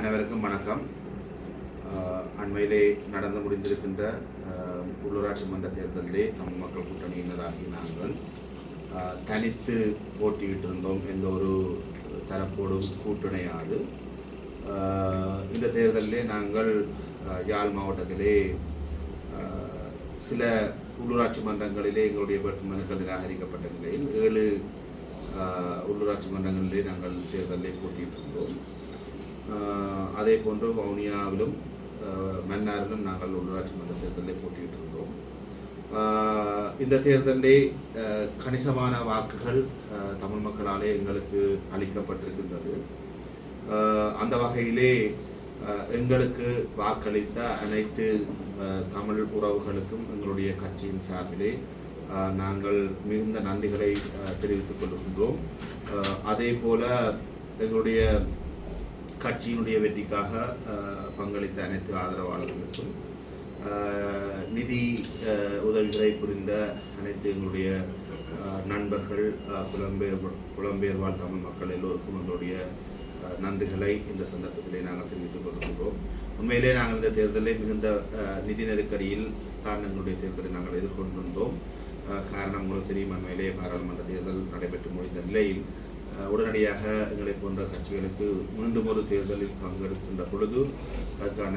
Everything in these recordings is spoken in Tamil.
அனைவருக்கும் வணக்கம். அண்மையிலே நடந்து முடிந்திருக்கின்ற உள்ளூராட்சி மன்ற தேர்தலிலே தமிழ் மக்கள் கூட்டணியினராகி நாங்கள் தனித்து தனித்து போட்டியிட்டிருந்தோம் எந்த ஒரு தரப்போடும் கூட்டணியாது. இந்த தேர்தலிலே நாங்கள் யாழ் மாவட்டத்திலே சில உள்ளூராட்சி மன்றங்களிலே எங்களுடைய வேட்புமனுக்கள் நிராகரிக்கப்பட்ட நிலையில் ஏழு உள்ளூராட்சி மன்றங்களிலே நாங்கள் தேர்தலில் போட்டியிட்டிருந்தோம். இருந்தோம் அதே போன்று வவுனியாவிலும் மன்னாரிலும் நாங்கள் உள்ளாட்சி மன்ற தேர்தலில் போட்டியிட்டு இருந்தோம். இந்த தேர்தலே கணிசமான வாக்குகள் தமிழ் மக்களாலே எங்களுக்கு அளிக்கப்பட்டிருக்கின்றது. அந்த வகையிலே எங்களுக்கு வாக்களித்த அனைத்து தமிழ் உறவுகளுக்கும் எங்களுடைய கட்சியின் சார்பிலே நாங்கள் மிகுந்த நன்றிகளை தெரிவித்துக் கொள்கின்றோம். அதே போல எங்களுடைய கட்சியினுடைய வெற்றிக்காக பங்களித்த அனைத்து ஆதரவாளர்களுக்கும் நிதி அஹ், உதவிகளை புரிந்த அனைத்து எங்களுடைய நண்பர்கள் புலம்பெயர் புலம்பெயர் வாழ் தமிழ் மக்கள் எல்லோருக்கும் எங்களுடைய அஹ், நன்றிகளை இந்த சந்தர்ப்பத்திலே நாங்கள் தெரிவித்துக் கொள்கின்றோம். உண்மையிலே நாங்கள் இந்த தேர்தலை மிகுந்த அஹ், நிதி நெருக்கடியில் தான் எங்களுடைய தேர்தலை நாங்கள் எதிர்கொண்டிருந்தோம். அஹ், காரணம் உங்களுக்கு தெரியும் உண்மையிலே பாராளுமன்ற தேர்தல் நடைபெற்று முடிந்த நிலையில் உடனடியாக எங்களை போன்ற கட்சிகளுக்கு மீண்டும் ஒரு தேர்தலில் பங்கெடுக்கின்ற பொழுது அதற்கான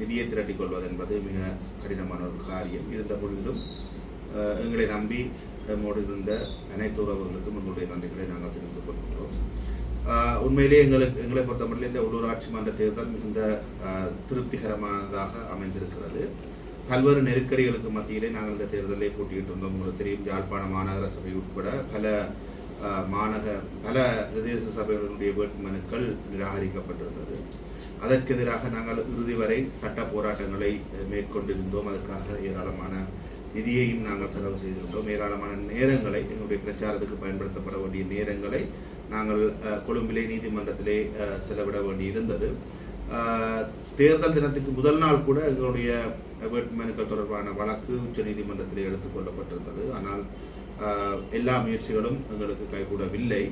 நிதியை திரட்டிக் கொள்வது என்பது மிக கடினமான ஒரு காரியம். இருந்த பொழுதிலும் எங்களை நம்பி நம்மோடு இருந்த அனைத்து உறவுகளுக்கும் எங்களுடைய நன்றிகளை நாங்கள் தெரிவித்துக் கொள்கின்றோம். உண்மையிலே எங்களுக்கு எங்களை பொறுத்தமட்டில் இந்த உள்ளூராட்சி மன்ற தேர்தல் மிகுந்த திருப்திகரமானதாக அமைந்திருக்கிறது. பல்வேறு நெருக்கடிகளுக்கு மத்தியிலே நாங்கள் இந்த தேர்தலை போட்டியிட்டு இருந்தோம் உங்களுக்கு தெரியும் யாழ்ப்பாண மாநகர சபை உட்பட பல அஹ், மாநக பல பிரதேச சபைகளுடைய வேட்புமனுக்கள் நிராகரிக்கப்பட்டிருந்தது. அதற்கு எதிராக நாங்கள் இறுதி வரை சட்ட போராட்டங்களை மேற்கொண்டிருந்தோம். அதற்காக ஏராளமான நிதியையும் நாங்கள் செலவு செய்திருந்தோம். ஏராளமான நேரங்களை எங்களுடைய பிரச்சாரத்துக்கு பயன்படுத்தப்பட வேண்டிய நேரங்களை நாங்கள் கொழும்பிலே நீதிமன்றத்திலே செலவிட வேண்டியிருந்தது. தேர்தல் தினத்துக்கு முதல் நாள் கூட எங்களுடைய வேட்புமனுக்கள் தொடர்பான வழக்கு உச்சநீதிமன்றத்திலே எடுத்துக்கொள்ளப்பட்டிருந்தது ஆனால் எல்லா முயற்சிகளும் எங்களுக்கு கைகூடவில்லை.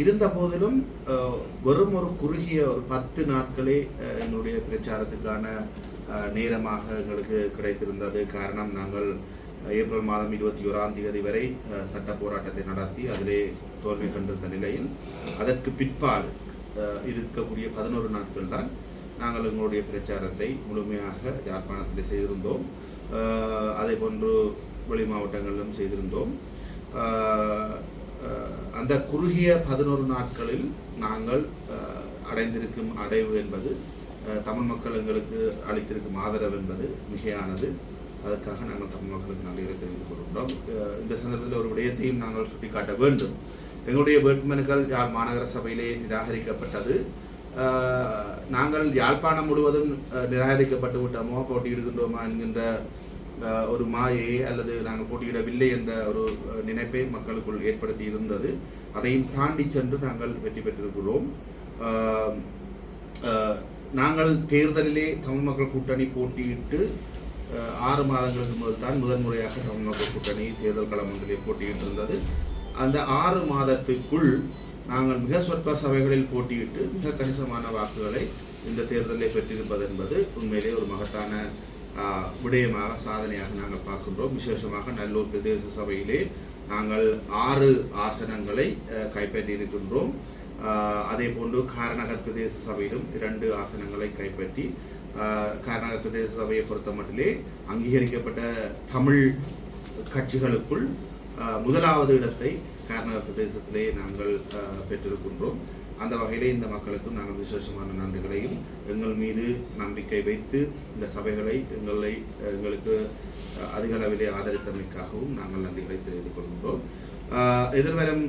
இருந்த போதிலும் வெறும் ஒரு குறுகிய ஒரு பத்து நாட்களே எங்களுடைய பிரச்சாரத்துக்கான நேரமாக எங்களுக்கு கிடைத்திருந்தது. காரணம் நாங்கள் ஏப்ரல் மாதம் இருபத்தி ஓராம் தேதி வரை சட்ட போராட்டத்தை நடத்தி அதிலே தோல்வி கண்டிருந்த நிலையில் அதற்கு பிற்பாடு இருக்கக்கூடிய பதினோரு நாட்கள் தான் நாங்கள் எங்களுடைய பிரச்சாரத்தை முழுமையாக யாழ்ப்பாணத்தில் செய்திருந்தோம். ஆஹ் அதே போன்று வெளி மாவட்டங்களிலும் செய்திருந்தோம். அந்த குறுகிய பதினோரு நாட்களில் நாங்கள் அடைந்திருக்கும் அடைவு என்பது தமிழ் மக்கள் எங்களுக்கு அளித்திருக்கும் ஆதரவு என்பது மிகையானது. அதற்காக நாங்கள் தமிழ் மக்களுக்கு நன்றிகளை தெரிவித்துக் கொள்கின்றோம். இந்த சந்தர்ப்பத்தில் ஒரு விடயத்தையும் நாங்கள் சுட்டிக்காட்ட வேண்டும். எங்களுடைய வேட்புமனுக்கள் யாழ் மாநகர சபையிலே நிராகரிக்கப்பட்டது. நாங்கள் யாழ்ப்பாணம் முழுவதும் நிராகரிக்கப்பட்டு விட்டோமோ போட்டியிடுகின்றோமா என்கின்ற ஒரு மாயை அல்லது நாங்கள் போட்டியிடவில்லை என்ற ஒரு நினைப்பை மக்களுக்குள் ஏற்படுத்தி இருந்தது அதையும் தாண்டி சென்று நாங்கள் வெற்றி பெற்றிருக்கிறோம். நாங்கள் தேர்தலிலே தமிழ் மக்கள் கூட்டணி போட்டியிட்டு ஆறு மாதங்களுக்கு முதல் தான் முதன்முறையாக தமிழ் மக்கள் கூட்டணி தேர்தல் களமங்களில் போட்டியிட்டு இருந்தது அந்த ஆறு மாதத்துக்குள் நாங்கள் மிக சொற்ப சபைகளில் போட்டியிட்டு மிக கணிசமான வாக்குகளை இந்த தேர்தலில் பெற்றிருப்பது என்பது உண்மையிலே ஒரு மகத்தான விடயமாக சாதனையாக நாங்கள் பார்க்கின்றோம். விசேஷமாக நல்லூர் பிரதேச சபையிலே நாங்கள் ஆறு ஆசனங்களை கைப்பற்றியிருக்கின்றோம். அதே போன்று காரநகர் பிரதேச சபையிலும் இரண்டு ஆசனங்களை கைப்பற்றி ஆஹ், காரநகர் பிரதேச சபையை பொறுத்த மட்டிலே அங்கீகரிக்கப்பட்ட தமிழ் கட்சிகளுக்குள் முதலாவது இடத்தை கார்நகர் பிரதேசத்திலே நாங்கள் பெற்றிருக்கின்றோம். அந்த வகையிலே இந்த மக்களுக்கும் நாங்கள் விசேஷமான நன்றிகளையும் எங்கள் மீது நம்பிக்கை வைத்து இந்த சபைகளை எங்களை எங்களுக்கு அதிக அளவிலே ஆதரித்தமைக்காகவும் நாங்கள் நன்றிகளை தெரிவித்துக் கொள்கின்றோம். எதிர்வரும்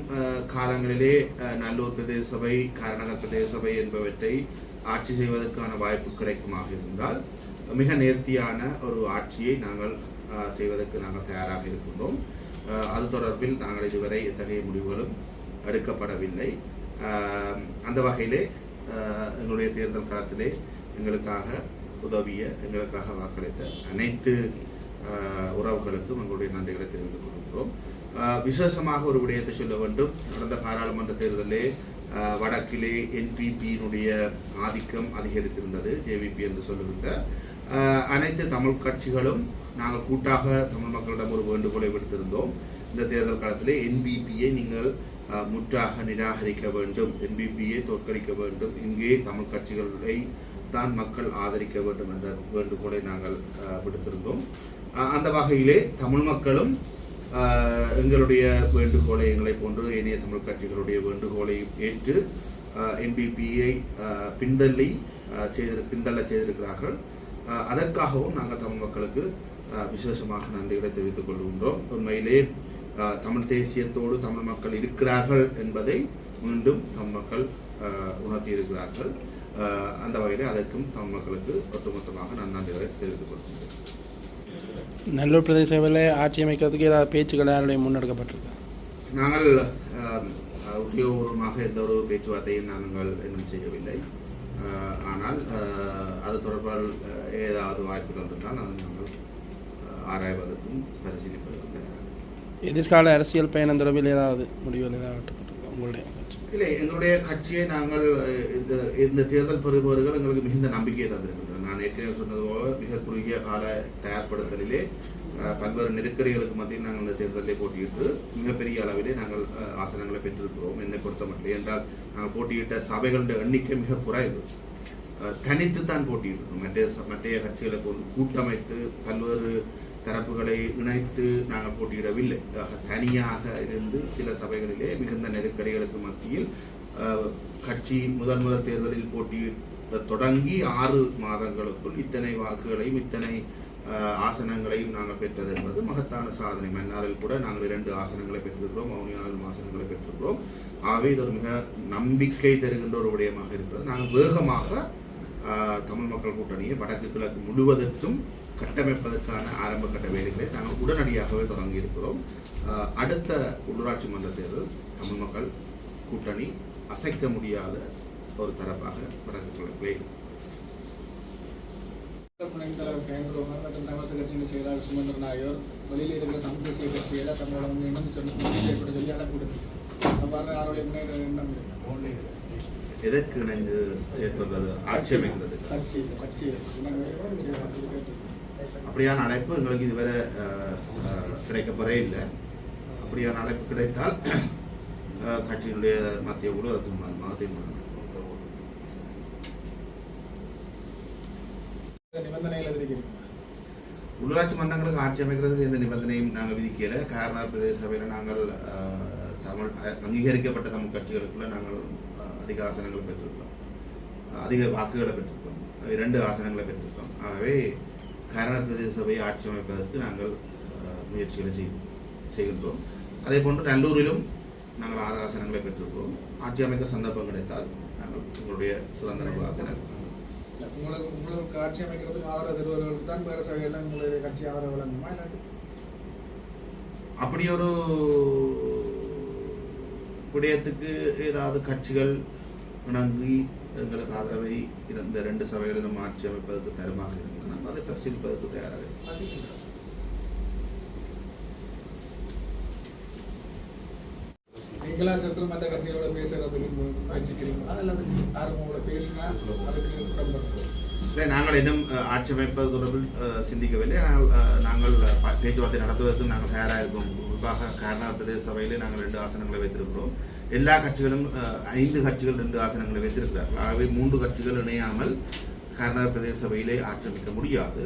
காலங்களிலே நல்லூர் பிரதேச சபை கர்நாடக பிரதேச சபை என்பவற்றை ஆட்சி செய்வதற்கான வாய்ப்பு கிடைக்குமாக இருந்தால் மிக நேர்த்தியான ஒரு ஆட்சியை நாங்கள் செய்வதற்கு நாங்கள் தயாராக இருக்கின்றோம். அது தொடர்பில் நாங்கள் இதுவரை எத்தகைய முடிவுகளும் எடுக்கப்படவில்லை. அந்த வகையிலே எங்களுடைய தேர்தல் களத்திலே எங்களுக்காக உதவிய எங்களுக்காக வாக்களித்த அனைத்து உறவுகளுக்கும் எங்களுடைய நன்றிகளை தெரிவித்துக் கொள்கிறோம் விசேஷமாக ஒரு விடயத்தை சொல்ல வேண்டும். நடந்த பாராளுமன்ற தேர்தலே வடக்கிலே என்பிபியினுடைய ஆதிக்கம் அதிகரித்திருந்தது ஜேவிபி என்று சொல்லுகின்ற அனைத்து தமிழ் கட்சிகளும் நாங்கள் கூட்டாக தமிழ் மக்களிடம் ஒரு வேண்டுகோளை விடுத்திருந்தோம். இந்த தேர்தல் காலத்திலே என்பிபியை நீங்கள் முற்றாக நிராகரிக்க வேண்டும் என்பிபியை தோற்கடிக்க வேண்டும். இங்கே தமிழ் கட்சிகளை தான் மக்கள் ஆதரிக்க வேண்டும் என்ற வேண்டுகோளை நாங்கள் விடுத்திருந்தோம். அந்த வகையிலே தமிழ் மக்களும் எங்களுடைய வேண்டுகோளை எங்களை போன்று ஏனைய தமிழ் கட்சிகளுடைய வேண்டுகோளை ஏற்று என்பிபியை பின்தள்ளி செய்திரு பின்தள்ள செய்திருக்கிறார்கள். அதற்காகவும் நாங்கள் தமிழ் மக்களுக்கு விசேஷமாக நன்றிகளை தெரிவித்துக் கொள்கின்றோம். உண்மையிலே தமிழ் தேசியத்தோடு தமிழ் மக்கள் இருக்கிறார்கள் என்பதை மீண்டும் தமிழ் மக்கள் உணர்த்தியிருக்கிறார்கள். அந்த வகையிலே அதற்கும் தமிழ் மக்களுக்கு ஒட்டுமொத்தமாக நான் நன்றிகளை தெரிவித்துக் கொள்கின்றேன். நல்லூர் பிரதேச சபையில் ஆட்சி அமைக்கிறதுக்கு ஏதாவது பேச்சுக்கள் யாருடைய முன்னெடுக்கப்பட்டிருக்கு? நாங்கள் உத்தியோகபூர்வமாக எந்த ஒரு பேச்சுவார்த்தையும் நாங்கள் இன்னும் செய்யவில்லை. ஆனால் அது தொடர்பால் ஏதாவது வாய்ப்புகள் இருந்தால் அதை நாங்கள் ஆராய்வதற்கும் பரிசீலிப்பதற்கும் எதிர்கால அரசியல் பயணம் தொடர்பில் ஏதாவது முடிவுகள் ஏதாவது உங்களுடைய இல்லை எங்களுடைய கட்சியை நாங்கள் இந்த இந்த தேர்தல் பெறுபவர்கள் எங்களுக்கு மிகுந்த நம்பிக்கையை தந்திருக்கின்றனர். நான் ஏற்கனவே சொன்னது போல மிக குறுகிய கால தயார்படுத்தலிலே பல்வேறு நெருக்கடிகளுக்கு மத்தியில் நாங்கள் இந்த தேர்தலில் போட்டியிட்டு மிகப்பெரிய அளவிலே நாங்கள் ஆசனங்களை பெற்றிருக்கிறோம். என்னை பொறுத்த மட்டும் என்றால் நாங்கள் போட்டியிட்ட சபைகளுடைய எண்ணிக்கை மிக குறைவு. தனித்து தான் போட்டியிட்டு மற்ற மற்றைய கட்சிகளை கொண்டு கூட்டமைத்து பல்வேறு தரப்புகளை இணைத்து நாங்கள் போட்டியிடவில்லை. தனியாக இருந்து சில சபைகளிலே மிகுந்த நெருக்கடிகளுக்கு மத்தியில் கட்சி முதல் முதல் தேர்தலில் போட்டியிட தொடங்கி ஆறு மாதங்களுக்குள் இத்தனை வாக்குகளையும் இத்தனை ஆசனங்களையும் நாங்கள் பெற்றது என்பது மகத்தான சாதனை. மன்னாரில் கூட நாங்கள் இரண்டு ஆசனங்களை பெற்றிருக்கிறோம் மௌனியாவிலும் ஆசனங்களை பெற்றிருக்கிறோம். ஆகவே இது ஒரு மிக நம்பிக்கை தருகின்ற ஒரு விடயமாக இருக்கிறது. நாங்கள் வேகமாக தமிழ் மக்கள் கூட்டணியை வடக்கு கிழக்கு முழுவதற்கும் கட்டமைப்பதற்கான ஆரம்ப கட்ட வேலைகளை நாங்கள் உடனடியாகவே தொடங்கி இருக்கிறோம் அடுத்த உள்ளூராட்சி மன்ற தேர்தல் தமிழ் மக்கள் கூட்டணி அசைக்க முடியாத ஒரு தரப்பாக இருக்கும். துணைத் தலைவர் கேங்குரோங்க மற்றும் தமிழக கட்சியின் செயலாளர் சுமந்திரன் ஆகியோர் வெளியில் இருக்கிற தமிழ் தேசிய கட்சியில தங்களோட வந்து இணைந்து சொல்லி செயல்பட சொல்லி அழைப்பிடுது அவ்வாறு யாரோட என்ன எண்ணம் இருக்கு? எதற்கு இணைந்து ஏற்படுறது ஆட்சி அமைக்கிறது கட்சி கட்சி. அப்படியான அழைப்பு எங்களுக்கு இதுவரை கிடைக்கப்பெறே இல்லை. அப்படியான அழைப்பு கிடைத்தால் கட்சியினுடைய மத்திய குழு அது தீர்மானமாக தீர்மானம் உள்ளாட்சி மன்றங்களுக்கு ஆட்சி அமைக்கிறதுக்கு எந்த நிபந்தனையும் நாங்கள் விதிக்கல. காரணார் பிரதேச சபையில் நாங்கள் தமிழ் அங்கீகரிக்கப்பட்ட தமிழ் கட்சிகளுக்குள்ள நாங்கள் அதிக ஆசனங்களை பெற்றிருக்கிறோம். அதிக வாக்குகளை பெற்றிருக்கிறோம். இரண்டு ஆசனங்களை பெற்றிருக்கிறோம். ஆகவே காரணார் பிரதேச சபையை ஆட்சி அமைப்பதற்கு நாங்கள் முயற்சிகளை செய்து செய்கின்றோம். அதே போன்று நல்லூரிலும் நாங்கள் ஆறு ஆசனங்களை பெற்றிருக்கிறோம். ஆட்சி அமைக்க சந்தர்ப்பம் கிடைத்தால் நாங்கள் உங்களுடைய சுதந்திர இல்ல, உங்களுக்கு உங்களுக்கு ஆட்சி அமைக்கிறதுக்கு ஆதரவு தருவதற்கு தான் வேற சகையில் உங்களுடைய கட்சி ஆதரவு வழங்குமா இல்லாட்டி? அப்படி ஒரு விடயத்துக்கு ஏதாவது கட்சிகள் இணங்கி எங்களுக்கு ஆதரவை இந்த ரெண்டு சபைகளிலும் ஆட்சி அமைப்பதற்கு தருமாக இருந்தால் அதை பரிசீலிப்பதற்கு தயாராக. நீங்களா சென்று மற்ற கட்சிகளோட பேசுறதுக்கு முயற்சிக்கிறீங்களா? அல்லது யாரும் உங்களோட பேசினா அதுக்கு இல்லை, நாங்கள் இன்னும் ஆட்சி அமைப்பது தொடர்பில் சிந்திக்கவில்லை. ஆனால் நாங்கள் பேச்சுவார்த்தை நடத்துவதற்கு நாங்கள் தயாராக இருக்கோம். குறிப்பாக கார்னார் பிரதேச சபையிலே நாங்கள் ரெண்டு ஆசனங்களை வைத்திருக்கிறோம். எல்லா கட்சிகளும் அஹ், ஐந்து கட்சிகள் ரெண்டு ஆசனங்களை வைத்திருக்கிறார்கள். ஆகவே மூன்று கட்சிகள் இணையாமல் கர்நாடக பிரதேச சபையிலே ஆட்சி முடியாது.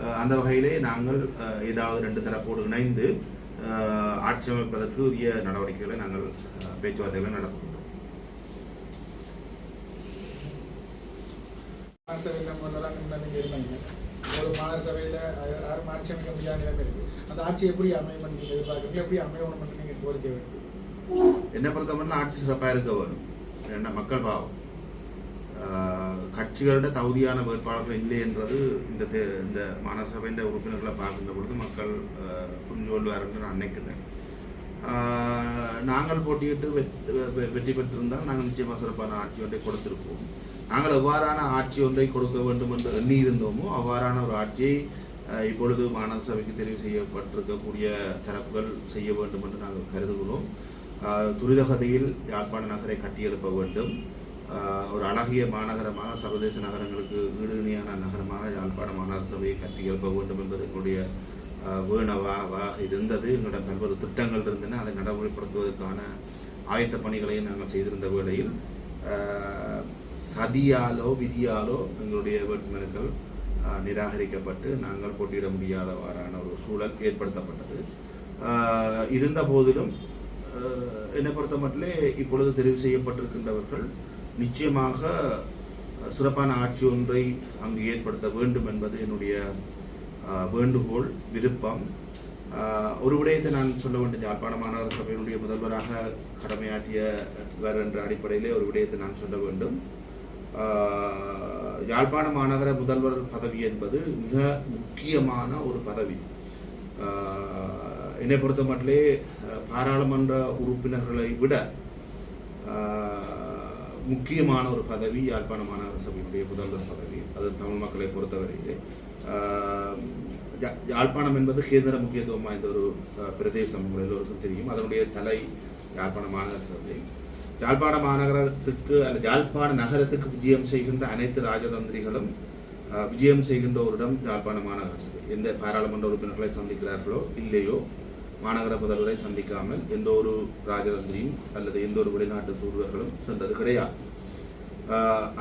அஹ், அந்த வகையிலே நாங்கள் அஹ், ஏதாவது ரெண்டு தரப்போடு இணைந்து அஹ், ஆட்சி அமைப்பதற்கு உரிய நடவடிக்கைகளை நாங்கள் அஹ், பேச்சுவார்த்தைகளை நடத்துகிறோம் மாநகர நீங்கள் ஒரு மாநகர சபையில் யாரும் ஆட்சி அமைக்க முடியாத நிலைமை இருக்கு. அந்த ஆட்சி எப்படி அமையும் நீங்கள் எதிர்பார்க்குறீங்க எப்படி அமையணும் மட்டும் நீங்கள் கோரிக்கை வேண்டும் என்னை பொறுத்தவரை ஆட்சி சிறப்பாக இருக்க வேணும் என்ன மக்கள் பாவம். ஆஹ் கட்சிகளோட தகுதியான வேட்பாளர்கள் இல்லை என்றது இந்த இந்த மாநகர சபையின் உறுப்பினர்களை பார்க்கின்ற பொழுது மக்கள் புரிஞ்சு கொள்வார் என்று நான் நினைக்கிறேன். நாங்கள் போட்டியிட்டு வெற்றி வெ- வெற்றி பெற்றிருந்தால் நாங்கள் நிச்சயமாக சிறப்பான ஆட்சி ஒன்றை கொடுத்திருப்போம். நாங்கள் எவ்வாறான ஆட்சி ஒன்றை கொடுக்க வேண்டும் என்று எண்ணி இருந்தோமோ அவ்வாறான ஒரு ஆட்சியை இப்பொழுது மாநகர சபைக்கு தெரிவு செய்யப்பட்டிருக்கக்கூடிய தரப்புகள் செய்ய வேண்டும் என்று நாங்கள் கருதுகிறோம். துரிதகதியில் யாழ்ப்பாண நகரை கட்டியெழுப்ப வேண்டும். ஒரு அழகிய மாநகரமாக சர்வதேச நகரங்களுக்கு ஈடு இணையான நகரமாக யாழ்ப்பாண மாநகர சபையை கட்டியெழுப்ப வேண்டும் என்பது எங்களுடைய வீணவாக இருந்தது. எங்களோட பல்வேறு திட்டங்கள் இருந்தன. அதை நடைமுறைப்படுத்துவதற்கான ஆயத்த பணிகளையும் நாங்கள் செய்திருந்த வேளையில் சதியாலோ விதியாலோ எங்களுடைய வேட்புமனுக்கள் நிராகரிக்கப்பட்டு நாங்கள் போட்டியிட முடியாதவாறான ஒரு சூழல் ஏற்படுத்தப்பட்டது. இருந்த போதிலும் என்னை பொறுத்த மட்டிலே இப்பொழுது தெரிவு செய்யப்பட்டிருக்கின்றவர்கள் நிச்சயமாக சிறப்பான ஆட்சி ஒன்றை அங்கு ஏற்படுத்த வேண்டும் என்பது என்னுடைய வேண்டுகோள் விருப்பம். ஒரு விடயத்தை நான் சொல்ல வேண்டும். யாழ்ப்பாண மாநகர சபையினுடைய முதல்வராக கடமையாற்றியவர் என்ற அடிப்படையிலே ஒரு விடயத்தை நான் சொல்ல வேண்டும். யாழ்ப்பாண மாநகர முதல்வர் பதவி என்பது மிக முக்கியமான ஒரு பதவி. என்னை பொறுத்த மட்டிலே பாராளுமன்ற உறுப்பினர்களை விட முக்கியமான ஒரு பதவி யாழ்ப்பாண மாநகர சபையினுடைய முதல்வர் பதவி. அது தமிழ் மக்களை பொறுத்தவரையிலே. யாழ்ப்பாணம் என்பது கேந்திர முக்கியத்துவம் வாய்ந்த ஒரு பிரதேசம் உங்கள் எல்லோருக்கும் தெரியும். அதனுடைய தலை யாழ்ப்பாண மாநகர யாழ்ப்பாண மாநகரத்துக்கு அல்ல யாழ்ப்பாண நகரத்துக்கு விஜயம் செய்கின்ற அனைத்து ராஜதந்திரிகளும் விஜயம் செய்கின்ற ஒரு இடம் யாழ்ப்பாண மாநகர சபை எந்த பாராளுமன்ற உறுப்பினர்களை சந்திக்கிறார்களோ இல்லையோ மாநகர முதல்வரை சந்திக்காமல் எந்த ஒரு ராஜதந்திரியும் அல்லது எந்த ஒரு வெளிநாட்டு தூதுவர்களும் சென்றது கிடையாது.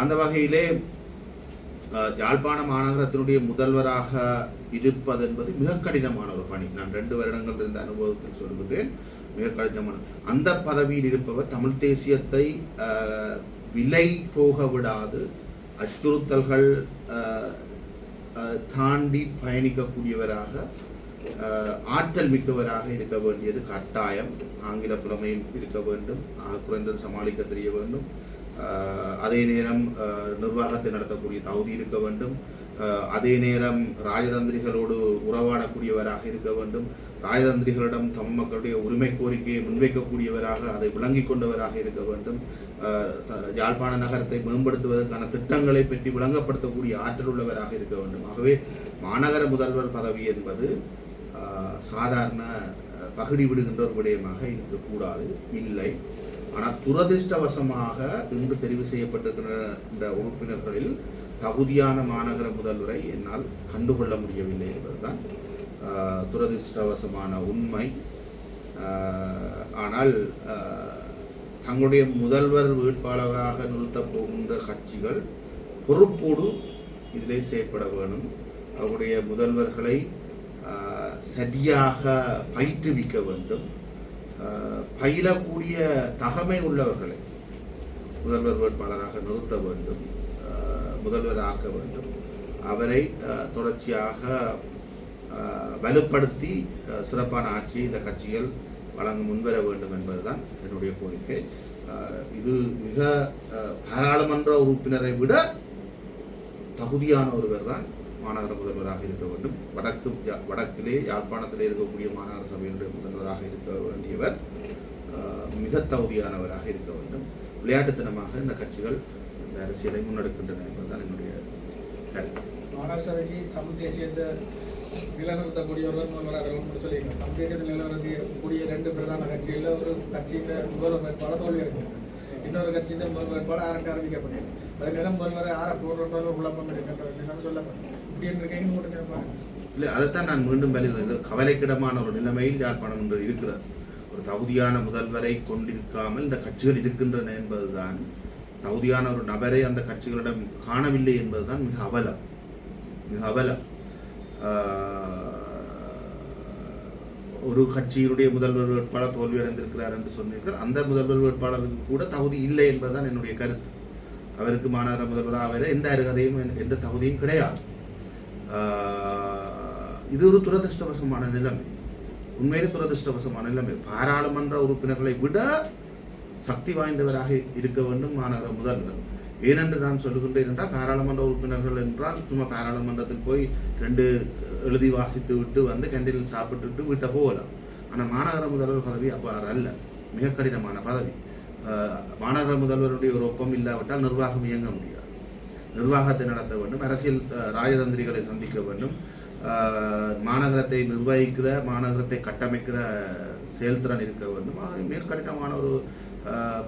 அந்த வகையிலே யாழ்ப்பாண மாநகரத்தினுடைய முதல்வராக இருப்பது என்பது மிக கடினமான ஒரு பணி. நான் ரெண்டு வருடங்கள் இருந்த அனுபவத்தில் சொல்லுகிறேன் மிக கடினமான. அந்த பதவியில் இருப்பவர் தமிழ் தேசியத்தை விலை போக விடாது அச்சுறுத்தல்கள் ஆஹ், தாண்டி பயணிக்கக்கூடியவராக ஆஹ், ஆற்றல் மிக்கவராக இருக்க வேண்டியது கட்டாயம். ஆங்கில புலமையும் இருக்க வேண்டும் குறைந்தது சமாளிக்க தெரிய வேண்டும். அதே நேரம் நிர்வாகத்தை நடத்தக்கூடிய தகுதி இருக்க வேண்டும். அதே நேரம் ராஜதந்திரிகளோடு உறவாடக்கூடியவராக இருக்க வேண்டும். ராஜதந்திரிகளிடம் தம் மக்களுடைய உரிமை கோரிக்கையை முன்வைக்கக்கூடியவராக அதை விளங்கிக் கொண்டவராக இருக்க வேண்டும். யாழ்ப்பாண நகரத்தை மேம்படுத்துவதற்கான திட்டங்களை பற்றி விளங்கப்படுத்தக்கூடிய ஆற்றல் உள்ளவராக இருக்க வேண்டும். ஆகவே மாநகர முதல்வர் பதவி என்பது சாதாரண பகுடி விடுகின்ற ஒரு விடயமாக இருக்கக்கூடாது. இல்லை. ஆனால் துரதிர்ஷ்டவசமாக இன்று தெரிவு செய்யப்பட்டிருக்கின்ற உறுப்பினர்களில் தகுதியான மாநகர முதல்வரை என்னால் கண்டுகொள்ள முடியவில்லை என்பதுதான் துரதிருஷ்டவசமான துரதிர்ஷ்டவசமான உண்மை. ஆனால் தங்களுடைய முதல்வர் வேட்பாளராக நிறுத்தப் போகின்ற கட்சிகள் பொறுப்போடு இதிலே செயற்பட வேணும் அவருடைய முதல்வர்களை சரியாக பயிற்றுவிக்க வேண்டும். பயிலக்கூடிய தகமை உள்ளவர்களை முதல்வர் வேட்பாளராக நிறுத்த வேண்டும் முதல்வர் ஆக்க வேண்டும். அவரை தொடர்ச்சியாக வலுப்படுத்தி சிறப்பான ஆட்சியை இந்த கட்சிகள் வழங்க முன்வர வேண்டும் என்பதுதான் என்னுடைய கோரிக்கை. இது மிக பாராளுமன்ற உறுப்பினரை விட தகுதியான ஒருவர் தான் மாநகர முதல்வராக இருக்க வேண்டும். வடக்கு யா- வடக்கிலே யாழ்ப்பாணத்திலே இருக்கக்கூடிய மாநகர சபையினுடைய முதல்வராக இருக்க வேண்டியவர் மிக தகுதியானவராக இருக்க வேண்டும். விளையாட்டுத்தனமாக இந்த கட்சிகள் இந்த அரசியலை முன்னெடுக்கின்றன என்பதுதான் என்னுடைய கருத்து. மாநகர சபைக்கு தமிழ் தேசியத்தை நிலைநிறுத்தக்கூடியவர்கள் முதல்வராக இருக்கணும்னு சொல்லியிருக்காங்க. தமிழ் தேசியத்தை நிலநிறுத்தக்கூடிய ரெண்டு பிரதான கட்சியில் ஒரு கட்சியில் முதல்வர் பல தோல்வி அடைஞ்சிருக்கு இன்னொரு கட்சியின் முதல்வர் போல ஆரண்டி அறிவிக்கப்பட்டது அது நிலம் முதல்வர் ஆற போடுற குழப்பம் இருக்கின்ற நிலம் சொல்லப்படும் இப்படி இருக்கீங்க மூட்டு நினைப்பாங்க இல்லை அதைத்தான் நான் மீண்டும் வெளியில் கவலைக்கிடமான ஒரு நிலைமையில் யாழ்ப்பாணம் என்று இருக்கிறது. ஒரு தகுதியான முதல்வரை கொண்டிருக்காமல் இந்த கட்சிகள் இருக்கின்றன என்பதுதான் தகுதியான ஒரு நபரை அந்த கட்சிகளிடம் காணவில்லை என்பதுதான் மிக அவலம். மிக அவலம். ஆஹ், ஒரு கட்சியினுடைய முதல்வர் வேட்பாளர் தோல்வியடைந்திருக்கிறார் என்று சொன்னீர்கள். அந்த முதல்வர் வேட்பாளருக்கு கூட தகுதி இல்லை என்பதுதான் என்னுடைய கருத்து. அவருக்கு மாநகர முதல்வராக வர எந்த அருகதையும் எந்த தகுதியும் கிடையாது. இது ஒரு துரதிருஷ்டவசமான நிலைமை. உண்மையிலே துரதிருஷ்டவசமான நிலைமை. பாராளுமன்ற உறுப்பினர்களை விட சக்தி வாய்ந்தவராக இருக்க வேண்டும் மாநகர முதல்வர். ஏனென்று நான் சொல்லுகின்றேன் என்றால் பாராளுமன்ற உறுப்பினர்கள் என்றால் சும்மா பாராளுமன்றத்தில் போய் ரெண்டு எழுதி வாசித்து விட்டு வந்து கேண்டீனில் சாப்பிட்டுட்டு வீட்டை போகலாம். ஆனால் மாநகர முதல்வர் பதவி அவ்வாறு அல்ல. மிக கடினமான பதவி. மாநகர முதல்வருடைய ஒரு ஒப்பம் இல்லாவிட்டால் நிர்வாகம் இயங்க முடியாது. நிர்வாகத்தை நடத்த வேண்டும் அரசியல் ராஜதந்திரிகளை சந்திக்க வேண்டும். மாநகரத்தை நிர்வகிக்கிற மாநகரத்தை கட்டமைக்கிற செயல்திறன் இருக்க வேண்டும். ஆகவே மிக கடினமான ஒரு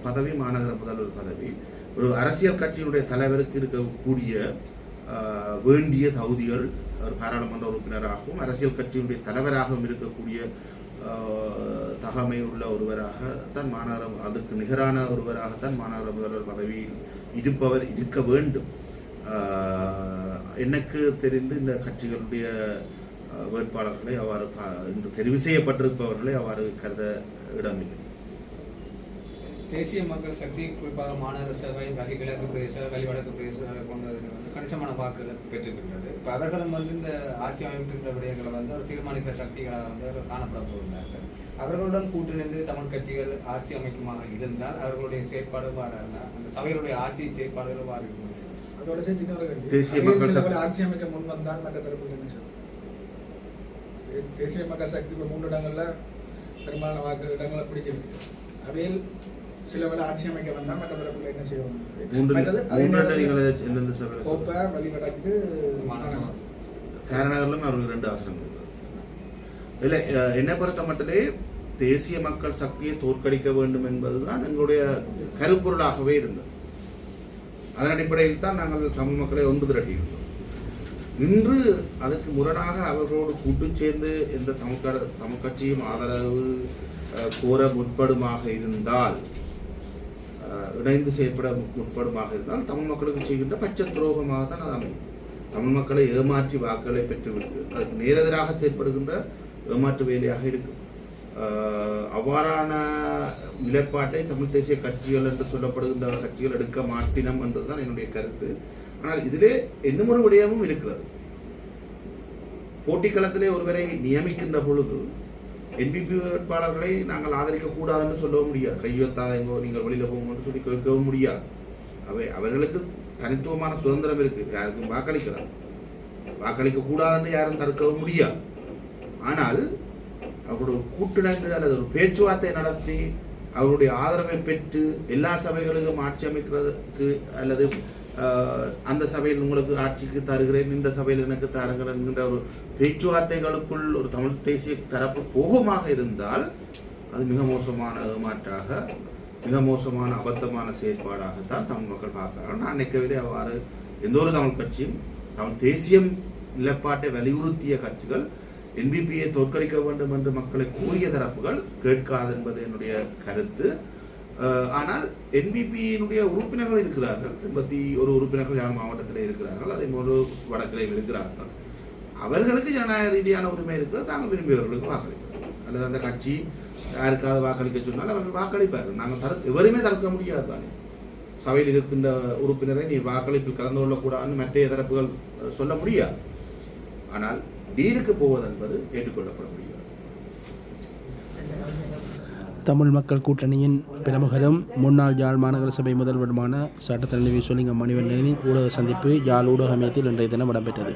பதவி மாநகர முதல்வர் பதவி. ஒரு அரசியல் கட்சியினுடைய தலைவருக்கு இருக்கக்கூடிய வேண்டிய தகுதிகள் ஒரு பாராளுமன்ற உறுப்பினராகவும் அரசியல் கட்சியினுடைய தலைவராகவும் இருக்கக்கூடிய தகமை உள்ள ஒருவராக தான் மாநகர அதுக்கு நிகரான ஒருவராகத்தான் மாநகர முதல்வர் பதவியில் இருப்பவர் இருக்க வேண்டும். எனக்கு தெரிந்து இந்த கட்சிகளுடைய வேட்பாளர்களை அவ்வாறு இன்று தெரிவு செய்யப்பட்டிருப்பவர்களை அவ்வாறு கருத இடமில்லை. தேசிய மக்கள் சக்தி குறிப்பாக மாநகர சபை வலி கிழக்கு பிரதேச வலி வடக்கு பிரதேச போன்றதில் வந்து கணிசமான வாக்குகளை பெற்றிருக்கின்றது இப்போ அவர்களும் வந்து இந்த ஆட்சி அமைக்கின்ற விடயங்களை வந்து ஒரு தீர்மானிக்கிற சக்திகளாக வந்து காணப்பட போகிறார்கள் அவர்களுடன் கூட்டிணைந்து தமிழ் கட்சிகள் ஆட்சி அமைக்குமாக இருந்தால் அவர்களுடைய செயற்பாடு அந்த சபைகளுடைய ஆட்சி செயற்பாடுகள் வாரி இருக்கும். அதோட சேர்த்து. தேசிய மக்கள் ஆட்சி அமைக்க முன் வந்தால் மற்ற தரப்பில் என்ன செய்யும் தே- தேசிய மக்கள் சக்தி இப்போ மூன்று இடங்கள்ல பெரும்பாலான வாக்கு இடங்களை பிடிச்சிருக்கு அவையில் சில வேளை ஆட்சி அமைக்க வந்தால் மற்ற தரப்பில் என்ன சபையில் கோப்பை வழிவடக்கு காரணங்களும் அவருக்கு ரெண்டு ஆசனங்கள் இருக்கு. இல்லை என்னை பொறுத்த மட்டிலே தேசிய மக்கள் சக்தியை தோற்கடிக்க வேண்டும் என்பதுதான் எங்களுடைய கருப்பொருளாகவே இருந்தது. அதன் அடிப்படையில் தான் நாங்கள் தமிழ் மக்களை ஒன்று திரட்டியிருந்தோம். இன்று அதுக்கு முரணாக அவர்களோடு கூட்டு சேர்ந்து எந்த தமிழ் தமிழ் கட்சியும் ஆதரவு அஹ், கோர முற்படுமாக இருந்தால் இணைந்து செயற்பட முற்படுமாக இருந்தால் தமிழ் மக்களுக்கு செய்கின்ற பச்சை துரோகமாக தான் அது அமையும். தமிழ் மக்களை ஏமாற்றி வாக்குகளை பெற்றுவிட்டு அதுக்கு நேரெதிராக செயற்படுகின்ற ஏமாற்று வேலையாக இருக்கும். அவ்வாறான நிலைப்பாட்டை தமிழ் தேசிய கட்சிகள் என்று சொல்லப்படுகின்ற கட்சிகள் எடுக்க மாட்டினம் என்றுதான் என்னுடைய கருத்து. ஆனால் இதிலே இன்னும் ஒரு விடயமும் இருக்கிறது. போட்டிக்களத்திலே ஒருவரை நியமிக்கின்ற பொழுது என்பிபி வேட்பாளர்களை நாங்கள் ஆதரிக்க கூடாதுன்னு சொல்லவும் முடியாது. கையொத்தாதீங்கோ நீங்கள் வெளியில போங்கன்னு சொல்லி கேட்கவும் முடியாது. அவை அவர்களுக்கு தனித்துவமான சுதந்திரம் இருக்கு. யாருக்கும் வாக்களிக்கலாம். வாக்களிக்க கூடாதுன்னு யாரும் தடுக்கவும் முடியாது. ஆனால் அவருடைய கூட்டிணைந்து அல்லது ஒரு பேச்சுவார்த்தை நடத்தி அவருடைய ஆதரவை பெற்று எல்லா சபைகளிலும் ஆட்சி அமைக்கிறதுக்கு அல்லது அந்த சபையில் உங்களுக்கு ஆட்சிக்கு தருகிறேன் இந்த சபையில் எனக்கு தாருங்கள் என்கின்ற ஒரு பேச்சுவார்த்தைகளுக்குள் ஒரு தமிழ் தேசிய தரப்பு போகமாக இருந்தால் அது மிக மோசமான ஏமாற்றாக மிக மோசமான அபத்தமான செயற்பாடாகத்தான் தமிழ் மக்கள் பார்க்கிறார்கள். நான் நினைக்கவில்லை அவ்வாறு எந்த ஒரு தமிழ் கட்சியும் தமிழ் தேசியம் நிலைப்பாட்டை வலியுறுத்திய கட்சிகள் என்பிபியை தோற்கடிக்க வேண்டும் என்று மக்களை கூறிய தரப்புகள் கேட்காது என்பது என்னுடைய கருத்து. ஆனால் என்பிபியினுடைய உறுப்பினர்கள் இருக்கிறார்கள். எண்பத்தி ஒரு உறுப்பினர்கள் யாழ் மாவட்டத்தில் இருக்கிறார்கள். அதே போன்று வடக்கிலையும் இருக்கிறார்கள். அவர்களுக்கு ஜனநாயக ரீதியான உரிமை இருக்கிறது. தாங்கள் விரும்பியவர்களுக்கு வாக்களிப்பார்கள். அல்லது அந்த கட்சி யாருக்காவது வாக்களிக்க சொன்னால் அவர்கள் வாக்களிப்பார்கள். நாங்கள் தரு எவருமே தடுக்க முடியாது தானே. சபையில் இருக்கின்ற உறுப்பினரை நீ வாக்களிப்பில் கலந்து கொள்ளக்கூடாதுன்னு மற்ற தரப்புகள் சொல்ல முடியாது. ஆனால் டீலுக்கு போவது என்பது ஏற்றுக்கொள்ளப்பட முடியும் தமிழ் மக்கள் கூட்டணியின் பிரமுகரும் முன்னாள் யாழ் மாநகர சபை முதல்வருமான சட்டத்தலைவி சொல்லிங்க மணிவண்ணனின் ஊடக சந்திப்பு யாழ் ஊடக மையத்தில் இன்றைய தினம் இடம்பெற்றது.